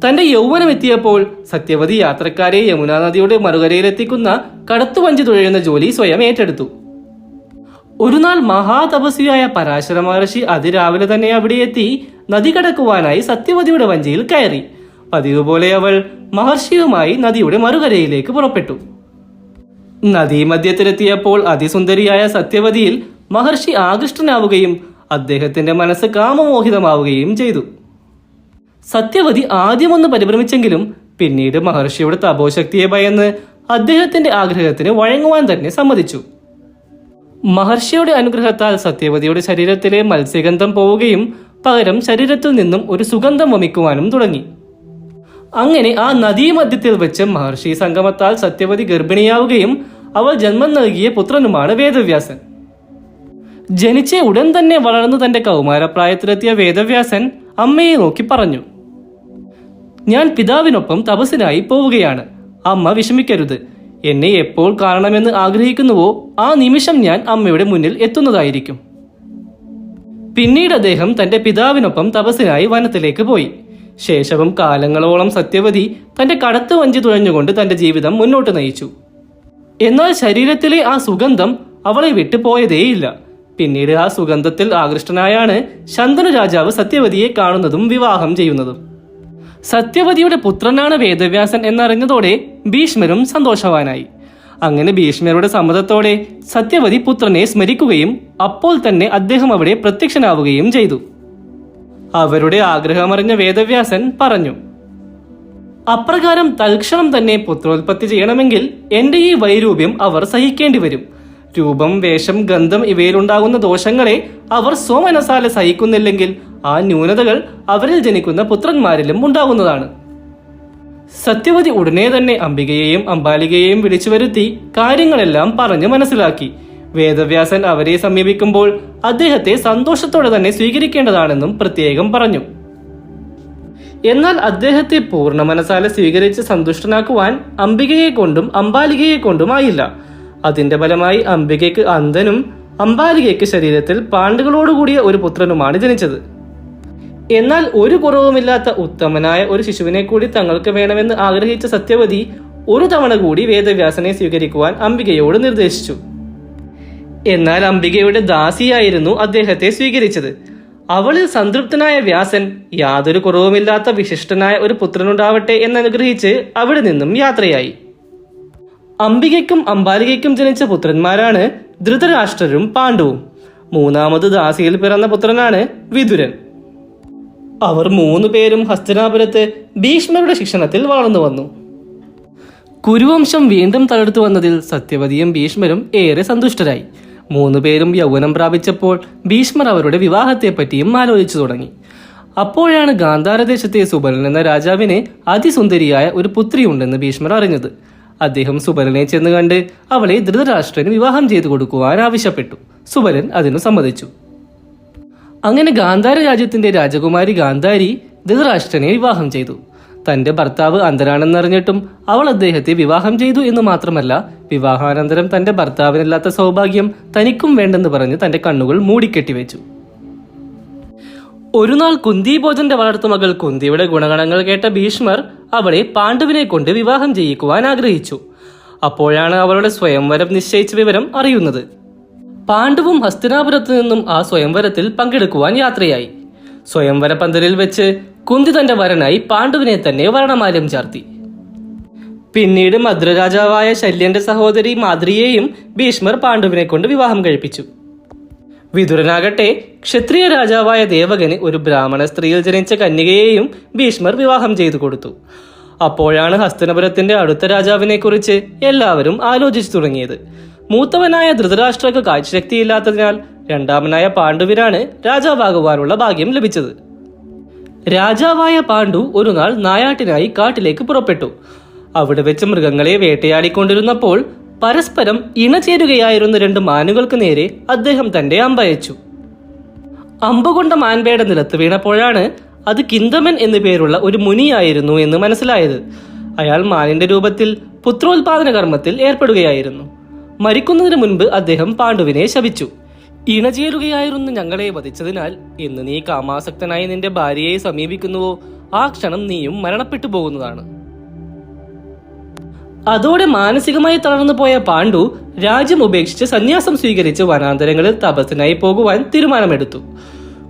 തന്റെ യൗവനമെത്തിയപ്പോൾ സത്യവതി യാത്രക്കാരെ യമുനാ നദിയുടെ മറുകരയിലെത്തിക്കുന്ന കടത്തുവഞ്ചി തുഴയുന്ന ജോലി സ്വയം ഏറ്റെടുത്തു. ഒരു നാൾ മഹാതപസ്വിയായ പരാശര മഹർഷി അതിരാവിലെ തന്നെ അവിടെ എത്തി നദി കടക്കുവാനായി സത്യവതിയുടെ വഞ്ചിയിൽ കയറി. പതിവ് പോലെ അവൾ മഹർഷിയുമായി നദിയുടെ മറുകരയിലേക്ക് പുറപ്പെട്ടു. നദീമധ്യത്തിലെത്തിയപ്പോൾ അതിസുന്ദരിയായ സത്യവതിയിൽ മഹർഷി ആകൃഷ്ടനാവുകയും അദ്ദേഹത്തിന്റെ മനസ്സ് കാമമോഹിതമാവുകയും ചെയ്തു. സത്യവതി ആദ്യമൊന്ന് പരിഭ്രമിച്ചെങ്കിലും പിന്നീട് മഹർഷിയുടെ തപോശക്തിയെ ഭയന്ന് അദ്ദേഹത്തിന്റെ ആഗ്രഹത്തിന് വഴങ്ങുവാൻ തന്നെ സമ്മതിച്ചു. മഹർഷിയുടെ അനുഗ്രഹത്താൽ സത്യവതിയുടെ ശരീരത്തിലെ മത്സ്യഗന്ധം പോവുകയും പകരം ശരീരത്തിൽ നിന്നും ഒരു സുഗന്ധം വമിക്കുവാനും തുടങ്ങി. അങ്ങനെ ആ നദീമധ്യത്തിൽ വെച്ച് മഹർഷി സംഗമത്താൽ സത്യവതി ഗർഭിണിയാവുകയും അവൾ ജന്മം നൽകിയ പുത്രനുമാണ് വേദവ്യാസൻ. ജനിച്ച ഉടൻ തന്നെ വളർന്നു തന്റെ കൗമാരപ്രായത്തിലെത്തിയ വേദവ്യാസൻ അമ്മയെ നോക്കി പറഞ്ഞു ഞാൻ പിതാവിനൊപ്പം തപസ്സിനായി പോവുകയാണ്. അമ്മ വിഷമിക്കരുത്. എന്നെ എപ്പോൾ കാണണമെന്ന് ആഗ്രഹിക്കുന്നുവോ ആ നിമിഷം ഞാൻ അമ്മയുടെ മുന്നിൽ എത്തുന്നതായിരിക്കും. പിന്നീട് അദ്ദേഹം തന്റെ പിതാവിനൊപ്പം തപസ്സിനായി വനത്തിലേക്ക് പോയി. ശേഷവും കാലങ്ങളോളം സത്യവതി തന്റെ കടത്ത് വഞ്ചി തുഴഞ്ഞുകൊണ്ട് തന്റെ ജീവിതം മുന്നോട്ട് നയിച്ചു. എന്നാൽ ശരീരത്തിലെ ആ സുഗന്ധം അവളെ വിട്ടുപോയതേയില്ല പിന്നീട് ആ സുഗന്ധത്തിൽ ആകൃഷ്ടനായാണ് ശന്തനു രാജാവ് സത്യവതിയെ കാണുന്നതും വിവാഹം ചെയ്യുന്നതും. സത്യവതിയുടെ പുത്രനാണ് വേദവ്യാസൻ എന്നറിഞ്ഞതോടെ ഭീഷ്മരും സന്തോഷവാനായി. അങ്ങനെ ഭീഷ്മരുടെ സമ്മതത്തോടെ സത്യവതി പുത്രനെ സ്മരിക്കുകയും അപ്പോൾ തന്നെ അദ്ദേഹം അവിടെ പ്രത്യക്ഷനാവുകയും ചെയ്തു. അവരുടെ ആഗ്രഹമറിഞ്ഞ വേദവ്യാസൻ പറഞ്ഞു അപ്രകാരം തൽക്ഷണം തന്നെ പുത്രോത്പത്തി ചെയ്യണമെങ്കിൽ എന്റെ ഈ വൈരൂപ്യം അവർ സഹിക്കേണ്ടി വരും. രൂപം വേഷം ഗന്ധം ഇവയിലുണ്ടാകുന്ന ദോഷങ്ങളെ അവർ സ്വമനസാലെ സഹിക്കുന്നില്ലെങ്കിൽ ആ ന്യൂനതകൾ അവരിൽ ജനിക്കുന്ന പുത്രന്മാരിലും ഉണ്ടാകുന്നതാണ്. സത്യവതി ഉടനെ തന്നെ അംബികയെയും അംബാലികയെയും വിളിച്ചു വരുത്തി കാര്യങ്ങളെല്ലാം പറഞ്ഞു മനസ്സിലാക്കി. വേദവ്യാസൻ അവരെ സമീപിക്കുമ്പോൾ അദ്ദേഹത്തെ സന്തോഷത്തോടെ തന്നെ സ്വീകരിക്കേണ്ടതാണെന്നും പ്രത്യേകം പറഞ്ഞു. എന്നാൽ അദ്ദേഹത്തെ പൂർണ മനസ്സാലെ സ്വീകരിച്ച് സന്തുഷ്ടനാക്കുവാൻ അംബികയെ കൊണ്ടും അംബാലികയെ കൊണ്ടുമായില്ല അതിന്റെ ഫലമായി അംബികയ്ക്ക് അന്ധനും അംബാലികയ്ക്ക് ശരീരത്തിൽ പാണ്ടുകളോടുകൂടിയ ഒരു പുത്രനുമാണ് ജനിച്ചത്. എന്നാൽ ഒരു കുറവുമില്ലാത്ത ഉത്തമനായ ഒരു ശിശുവിനെ കൂടി തങ്ങൾക്ക് വേണമെന്ന് ആഗ്രഹിച്ച സത്യവതി ഒരു തവണ കൂടി വേദവ്യാസനെ സ്വീകരിക്കുവാൻ അംബികയോട് നിർദ്ദേശിച്ചു. എന്നാൽ അംബികയുടെ ദാസിയായിരുന്നു അദ്ദേഹത്തെ സ്വീകരിച്ചത്. അവളിൽ സംതൃപ്തനായ വ്യാസൻ യാതൊരു കുറവുമില്ലാത്ത വിശിഷ്ടനായ ഒരു പുത്രനുണ്ടാവട്ടെ എന്നനുഗ്രഹിച്ച് അവിടെ നിന്നും യാത്രയായി. അംബികയ്ക്കും അംബാലികയ്ക്കും ജനിച്ച പുത്രന്മാരാണ് ധൃതരാഷ്ട്രരും പാണ്ഡവും. മൂന്നാമത് ദാസിയിൽ പിറന്ന പുത്രനാണ് വിതുരൻ അവർ മൂന്നു പേരും ഹസ്തിനാപുരത്ത് ഭീഷ്മരുടെ ശിക്ഷണത്തിൽ വളർന്നു വന്നു. കുരുവംശം വീണ്ടും തളർത്തു വന്നതിൽ സത്യവതിയും ഭീഷ്മരും ഏറെ സന്തുഷ്ടരായി. മൂന്നു പേരും യൗവനം പ്രാപിച്ചപ്പോൾ ഭീഷ്മർ അവരുടെ വിവാഹത്തെപ്പറ്റിയും ആലോചിച്ചു തുടങ്ങി. അപ്പോഴാണ് ഗാന്ധാരദേശത്തെ സുബലൻ എന്ന രാജാവിന് അതിസുന്ദരിയായ ഒരു പുത്രിയുണ്ടെന്ന് ഭീഷ്മർ അറിഞ്ഞത്. അദ്ദേഹം സുബലനെ ചെന്ന് കണ്ട് അവളെ ധൃതരാഷ്ട്രന് വിവാഹം ചെയ്തു കൊടുക്കുവാൻ ആവശ്യപ്പെട്ടു. സുബലൻ അതിനു സമ്മതിച്ചു. അങ്ങനെ ഗാന്ധാര രാജ്യത്തിന്റെ രാജകുമാരി ഗാന്ധാരി ധൃതരാഷ്ട്രനെ വിവാഹം ചെയ്തു. തന്റെ ഭർത്താവ് അന്ധനാണെന്നറിഞ്ഞിട്ടും അവൾ അദ്ദേഹത്തെ വിവാഹം ചെയ്തു എന്ന് മാത്രമല്ല വിവാഹാനന്തരം തന്റെ ഭർത്താവിനില്ലാത്ത സൗഭാഗ്യം തനിക്കും വേണ്ടെന്ന് പറഞ്ഞ് തന്റെ കണ്ണുകൾ മൂടിക്കെട്ടിവെച്ചു ഒരു നാൾ കുന്തി ഭോജന്റെ വളർത്തുമകൾ കുന്തിയുടെ ഗുണഗണങ്ങൾ കേട്ട ഭീഷ്മർ അവളെ പാണ്ഡവിനെ കൊണ്ട് വിവാഹം ചെയ്യിക്കുവാൻ ആഗ്രഹിച്ചു. അപ്പോഴാണ് അവളുടെ സ്വയംവരം നിശ്ചയിച്ച വിവരം അറിയുന്നത്. പാണ്ഡവും ഹസ്തിനാപുരത്ത് നിന്നും ആ സ്വയംവരത്തിൽ പങ്കെടുക്കുവാൻ യാത്രയായി. സ്വയംവര പന്തലിൽ വെച്ച് കുന്തി തന്റെ വരനായി പാണ്ഡുവിനെ തന്നെ വരണമാലം ചാർത്തി. പിന്നീട് മദ്രരാജാവായ ശല്യന്റെ സഹോദരി മാതൃയെയും ഭീഷ്മർ പാണ്ഡുവിനെ കൊണ്ട് വിവാഹം കഴിപ്പിച്ചു. വിതുരനാകട്ടെ ക്ഷത്രിയ രാജാവായ ദേവകന് ഒരു ബ്രാഹ്മണ സ്ത്രീയിൽ ജനിച്ച കന്യകയെയും ഭീഷ്മർ വിവാഹം ചെയ്തു കൊടുത്തു. അപ്പോഴാണ് ഹസ്തനപുരത്തിന്റെ അടുത്ത രാജാവിനെ കുറിച്ച് എല്ലാവരും ആലോചിച്ചു തുടങ്ങിയത്. മൂത്തവനായ ധൃതരാഷ്ട്രക്ക് കാഴ്ചശക്തിയില്ലാത്തതിനാൽ രണ്ടാമനായ പാണ്ഡുവിനാണ് രാജാവാകുവാനുള്ള ഭാഗ്യം ലഭിച്ചത്. രാജാവായ പാണ്ഡു ഒരു നാൾ നായാട്ടിനായി കാട്ടിലേക്ക് പുറപ്പെട്ടു. അവിടെ വെച്ച് മൃഗങ്ങളെ വേട്ടയാടിക്കൊണ്ടിരുന്നപ്പോൾ പരസ്പരം ഇണചേരുകയായിരുന്ന രണ്ട് മാനുകൾക്ക് നേരെ അദ്ദേഹം തന്റെ അമ്പയച്ചു അമ്പുകൊണ്ട മാൻപേട നിലത്ത് വീണപ്പോഴാണ് അത് കിന്തമൻ എന്നു പേരുള്ള ഒരു മുനിയായിരുന്നു എന്ന് മനസ്സിലായത്. അയാൾ മാനിന്റെ രൂപത്തിൽ പുത്രോത്പാദന കർമ്മത്തിൽ ഏർപ്പെടുകയായിരുന്നു. മരിക്കുന്നതിന് മുൻപ് അദ്ദേഹം പാണ്ഡുവിനെ ശപിച്ചു. ഇണചേരുകയായിരുന്നു ഞങ്ങളെ വധിച്ചതിനാൽ ഇന്ന് നീ കാമാസക്തനായി നിന്റെ ഭാര്യയെ സമീപിക്കുന്നുവോ? ആ ക്ഷണം നീയും മരണപ്പെട്ടു പോകുന്നതാണ്. അതോടെ മാനസികമായി തളർന്നു പോയ പാണ്ഡു രാജ്യം ഉപേക്ഷിച്ച് സന്യാസം സ്വീകരിച്ച് വനാന്തരങ്ങളിൽ തപസ്സിനായി പോകുവാൻ തീരുമാനമെടുത്തു.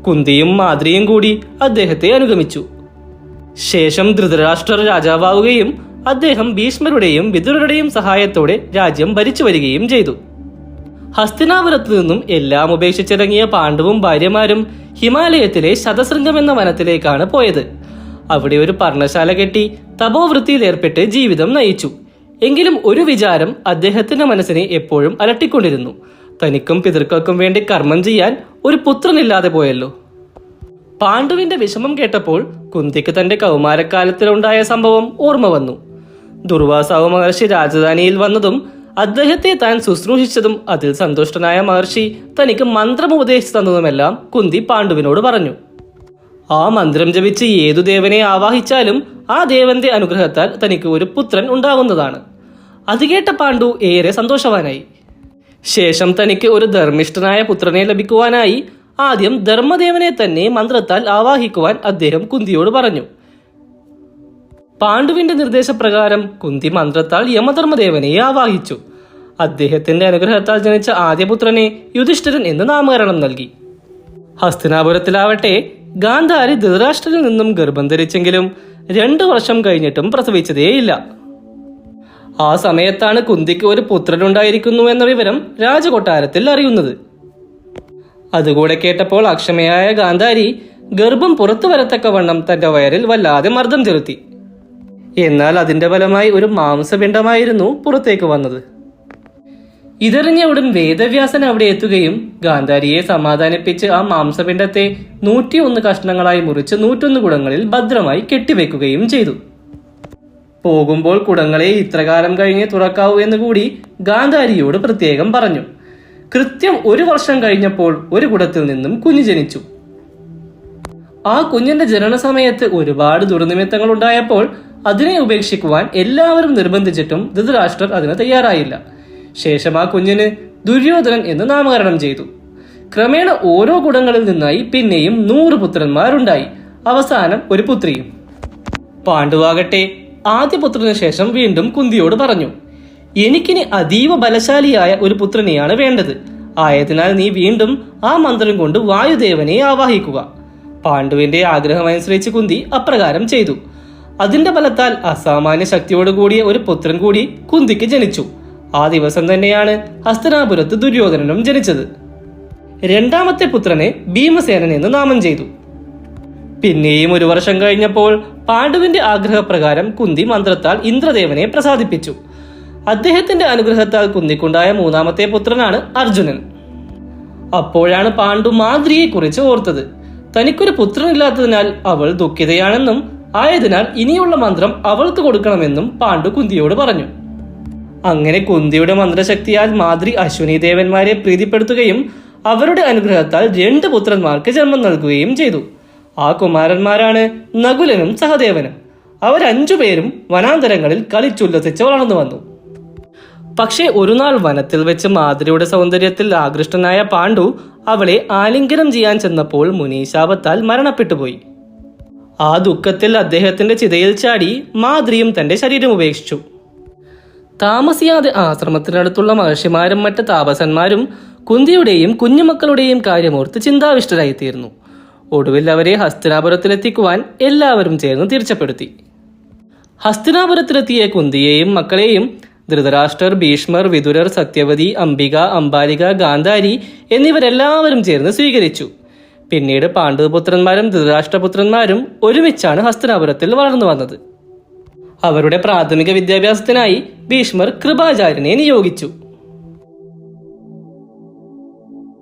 കുന്തിയും മാദ്രിയും കൂടി അദ്ദേഹത്തെ അനുഗമിച്ചു. ശേഷം ധൃതരാഷ്ട്ര രാജാവാവുകയും അദ്ദേഹം ഭീഷ്മരുടെയും വിതുരരുടെയും സഹായത്തോടെ രാജ്യം ഭരിച്ചു വരികയും ചെയ്തു. ഹസ്തിനാപുരത്തു നിന്നും എല്ലാം ഉപേക്ഷിച്ചിറങ്ങിയ പാണ്ഡവും ഭാര്യമാരും ഹിമാലയത്തിലെ ശതശൃംഗം എന്ന വനത്തിലേക്കാണ് പോയത്. അവിടെ ഒരു പർണശാല കെട്ടി തപോവൃത്തിയിൽ ഏർപ്പെട്ട് ജീവിതം നയിച്ചു. എങ്കിലും ഒരു വിചാരം അദ്ദേഹത്തിന്റെ മനസ്സിനെ എപ്പോഴും അലട്ടിക്കൊണ്ടിരുന്നു. തനിക്കും പിതൃക്കൾക്കും വേണ്ടി കർമ്മം ചെയ്യാൻ ഒരു പുത്രനില്ലാതെ പോയല്ലോ. പാണ്ഡുവിന്റെ വിഷമം കേട്ടപ്പോൾ കുന്തിക്ക് തന്റെ കൗമാരക്കാലത്തിലുണ്ടായ സംഭവം ഓർമ്മ വന്നു. ദുർവാസാവ് മഹർഷി രാജധാനിയിൽ വന്നതും അദ്ദേഹത്തെ താൻ ശുശ്രൂഷിച്ചതും അതിൽ സന്തുഷ്ടനായ മഹർഷി തനിക്ക് മന്ത്രം ഉപദേശിച്ചു തന്നതുമെല്ലാം കുന്തി പാണ്ഡുവിനോട് പറഞ്ഞു. ആ മന്ത്രം ജപിച്ച് ഏതു ദേവനെ ആവാഹിച്ചാലും ആ ദേവന്റെ അനുഗ്രഹത്താൽ തനിക്ക് ഒരു പുത്രൻ ഉണ്ടാകുന്നതാണ് അത് കേട്ട പാണ്ഡു ഏറെ സന്തോഷവാനായി. ശേഷം തനിക്ക് ഒരു ധർമ്മിഷ്ഠനായ പുത്രനെ ലഭിക്കുവാനായി ആദ്യം ധർമ്മദേവനെ തന്നെ മന്ത്രത്താൽ ആവാഹിക്കുവാൻ അദ്ദേഹം കുന്തിയോട് പറഞ്ഞു. പാണ്ഡുവിന്റെ നിർദ്ദേശപ്രകാരം കുന്തി മന്ത്രത്താൽ യമധർമ്മദേവനെ ആവാഹിച്ചു. അദ്ദേഹത്തിന്റെ അനുഗ്രഹത്താൽ ജനിച്ച ആദ്യപുത്രനെ യുധിഷ്ഠിരൻ എന്ന് നാമകരണം നൽകി. ഹസ്തിനാപുരത്തിലാവട്ടെ ഗാന്ധാരി ധൃതരാഷ്ട്രനിൽ നിന്നും ഗർഭം ധരിച്ചെങ്കിലും രണ്ടു വർഷം കഴിഞ്ഞിട്ടും പ്രസവിച്ചതേയില്ല. ആ സമയത്താണ് കുന്തിക്ക് ഒരു പുത്രനുണ്ടായിരിക്കുന്നു എന്ന വിവരം രാജകൊട്ടാരത്തിൽ അറിയുന്നത്. അതുകൂടെ കേട്ടപ്പോൾ അക്ഷമയായ ഗാന്ധാരി ഗർഭം പുറത്തു വരത്തക്കവണ്ണം തന്റെ വയറിൽ വല്ലാതെ മർദ്ദം ചെലുത്തി. എന്നാൽ അതിന്റെ ഫലമായി ഒരു മാംസപിണ്ഡമായിരുന്നു പുറത്തേക്ക് വന്നത്. ഇതറിഞ്ഞ ഉടൻ വേദവ്യാസൻ അവിടെ എത്തുകയും ഗാന്ധാരിയെ സമാധാനിപ്പിച്ച് ആ മാംസപിണ്ഡത്തെ നൂറ്റിയൊന്ന് കഷ്ണങ്ങളായി മുറിച്ച് നൂറ്റൊന്ന് കുടങ്ങളിൽ ഭദ്രമായി കെട്ടിവെക്കുകയും ചെയ്തു. പോകുമ്പോൾ കുടങ്ങളെ ഇത്രകാലം കഴിഞ്ഞ് തുറക്കാവൂ എന്ന് കൂടി ഗാന്ധാരിയോട് പ്രത്യേകം പറഞ്ഞു. കൃത്യം ഒരു വർഷം കഴിഞ്ഞപ്പോൾ ഒരു കുടത്തിൽ നിന്നും കുഞ്ഞു ജനിച്ചു. ആ കുഞ്ഞിന്റെ ജനനസമയത്ത് ഒരുപാട് ദുർനിമിത്തങ്ങൾ ഉണ്ടായപ്പോൾ അതിനെ ഉപേക്ഷിക്കുവാൻ എല്ലാവരും നിർബന്ധിച്ചിട്ടും ധൃതരാഷ്ട്രർ അതിന് തയ്യാറായില്ല. ശേഷം ആ കുഞ്ഞിന് ദുര്യോധനൻ എന്ന് നാമകരണം ചെയ്തു. ക്രമേണ ഓരോ കുടങ്ങളിൽ നിന്നായി പിന്നെയും നൂറ് പുത്രന്മാരുണ്ടായി. അവസാനം ഒരു പുത്രിയും. പാണ്ഡുവാകട്ടെ ആദ്യ പുത്രന് ശേഷം വീണ്ടും കുന്തിയോട് പറഞ്ഞു എനിക്കിനി അതീവ ബലശാലിയായ ഒരു പുത്രനെയാണ് വേണ്ടത്. ആയതിനാൽ നീ വീണ്ടും ആ മന്ത്രം കൊണ്ട് വായുദേവനെ ആവാഹിക്കുക. പാണ്ഡുവിന്റെ ആഗ്രഹമനുസരിച്ച് കുന്തി അപ്രകാരം ചെയ്തു. അതിന്റെ ഫലത്താൽ അസാമാന്യ ശക്തിയോട് കൂടിയ ഒരു പുത്രൻ കൂടി കുന്തിക്ക് ജനിച്ചു. ആ ദിവസം തന്നെയാണ് ഹസ്തനാപുരത്ത് ദുര്യോധനനും ജനിച്ചത്. രണ്ടാമത്തെ പുത്രനെ ഭീമസേനൻ എന്ന് നാമം ചെയ്തു. പിന്നെയും ഒരു വർഷം കഴിഞ്ഞപ്പോൾ പാണ്ഡുവിന്റെ ആഗ്രഹപ്രകാരം കുന്തി മന്ത്രത്താൽ ഇന്ദ്രദേവനെ പ്രസാദിപ്പിച്ചു. അദ്ദേഹത്തിന്റെ അനുഗ്രഹത്താൽ കുന്തിക്കുണ്ടായ മൂന്നാമത്തെ പുത്രനാണ് അർജുനൻ. അപ്പോഴാണ് പാണ്ഡു മാതൃയെ കുറിച്ച് ഓർത്തത്. തനിക്കൊരു പുത്രനില്ലാത്തതിനാൽ അവൾ ദുഃഖിതയാണെന്നും ആയതിനാൽ ഇനിയുള്ള മന്ത്രം അവൾക്ക് കൊടുക്കണമെന്നും പാണ്ഡു കുന്തിയോട് പറഞ്ഞു. അങ്ങനെ കുന്തിയുടെ മന്ത്രശക്തിയാൽ മാതൃ അശ്വിനി ദേവന്മാരെ പ്രീതിപ്പെടുത്തുകയും അവരുടെ അനുഗ്രഹത്താൽ രണ്ട് പുത്രന്മാർക്ക് ജന്മം നൽകുകയും ചെയ്തു. ആ കുമാരന്മാരാണ് നകുലനും സഹദേവനും. അവരഞ്ചു പേരും വനാന്തരങ്ങളിൽ കളിച്ചുല്ലസിച്ച് വളർന്നു വന്നു. പക്ഷേ ഒരു നാൾ വനത്തിൽ വെച്ച് മാതിരിയുടെ സൗന്ദര്യത്തിൽ ആകൃഷ്ടനായ പാണ്ഡു അവളെ ആലിംഗനം ചെയ്യാൻ ചെന്നപ്പോൾ മുനീശാപത്താൽ മരണപ്പെട്ടുപോയി. ആ ദുഃഖത്തിൽ അദ്ദേഹത്തിന്റെ ചിതയിൽ ചാടി മാതിരിയും തന്റെ ശരീരം ഉപേക്ഷിച്ചു. താമസിയാതെ ആശ്രമത്തിനടുത്തുള്ള മഹർഷിമാരും മറ്റ് താപസന്മാരും കുന്തിയുടെയും കുഞ്ഞുമക്കളുടെയും കാര്യമോർത്ത് ചിന്താവിഷ്ടരായിത്തീർന്നു. ഒടുവിൽ അവരെ ഹസ്തിനാപുരത്തിലെത്തിക്കുവാൻ എല്ലാവരും ചേർന്ന് തീർച്ചപ്പെടുത്തി. ഹസ്തിനാപുരത്തിലെത്തിയ കുന്തിയെയും മക്കളെയും ധൃതരാഷ്ട്രർ ഭീഷ്മർ വിതുരർ സത്യവതി അംബിക അംബാലിക ഗാന്ധാരി എന്നിവരെല്ലാവരും ചേർന്ന് സ്വീകരിച്ചു. പിന്നീട് പാണ്ഡവപുത്രന്മാരും ധൃതരാഷ്ട്രപുത്രന്മാരും ഒരുമിച്ചാണ് ഹസ്തനാപുരത്തിൽ വളർന്നു വന്നത്. അവരുടെ പ്രാഥമിക വിദ്യാഭ്യാസത്തിനായി ഭീഷ്മർ കൃപാചാര്യനെ നിയോഗിച്ചു.